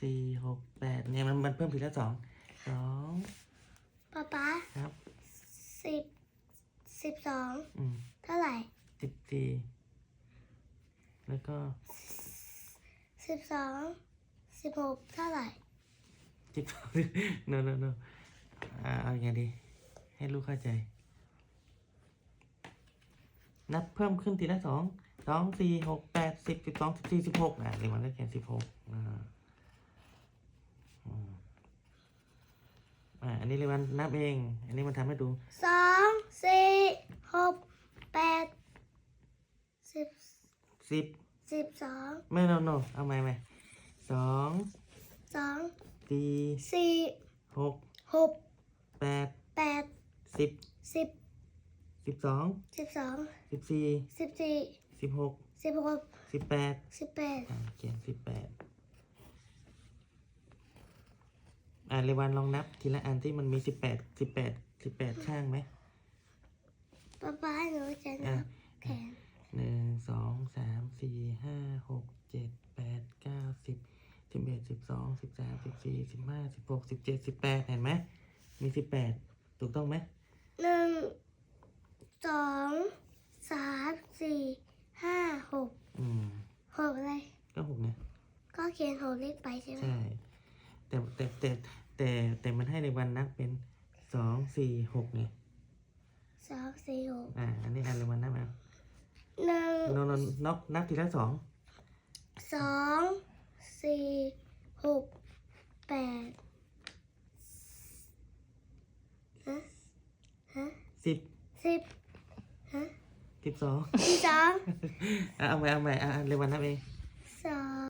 สี่หกแปดเนี่ยมันมันเพิ่มทีละสองสองป๊าป๊าครับสิบสิบสองอืมเท่าไหร่สิบสี่แล้วก็สิบสองสิบหกเท่าไหร่สิบสองโนโนโนอ่าเอาอย่างไงดี ให้ลูกเข้าใจ นับเพิ่มขึ้นทีละสองสองสี่หกแปดสิบสิบสองสิบสี่สิบหกอะเรียกมันก็เขียนสิบหกอ่าอืม อ่าอันนี้เรียกมันนับเอง อันนี้มันทำให้ดูสองสี่หกแปดสิบสิบสิบสองไม่โนโนเอาใหม่ใหม่สองสองสี่สี่หกหกแปดแปดสิบสิบสิบสองสิบสองสิบสี่สิบสี่สิบหกสิบหกสิบแปดสิบแปดอ่าเขียนสิบแปดอ่าเรวันลองนับทีละอันที่มันมีสิบแปดสิบแปดสิบแปดข้างไหมป๊าป๊าหนูจะอะนับแขนหนึ่งสองสามสี่ห้าหกเจ็ดแปดเก้าสิบสิบเอ็ดสิบสองสิบสามสิบสี่สิบห้าสิบหกสิบเจ็ดสิบแปดเห็นไหมมีสิบแปดถูกต้องไหมหนึ่งสองสามสี่ห้าหกอืมหกอะไรก็หกนะก็เขียนหกเลขไปใช่ไหมใช่แต่แต่แต่ แต่แต่มันให้ในวันนับเป็นสองสี่หกไงสองสี่หกอ่าอันนี้อันในวันนับเอาหนึ่งโนโนนับนับทีละสองสองสี่หกแปดฮะฮะสิบสิบฮะสิบสองสิบสองอะเอาใหม่เอาใหม่อะเรวันนับเองสอง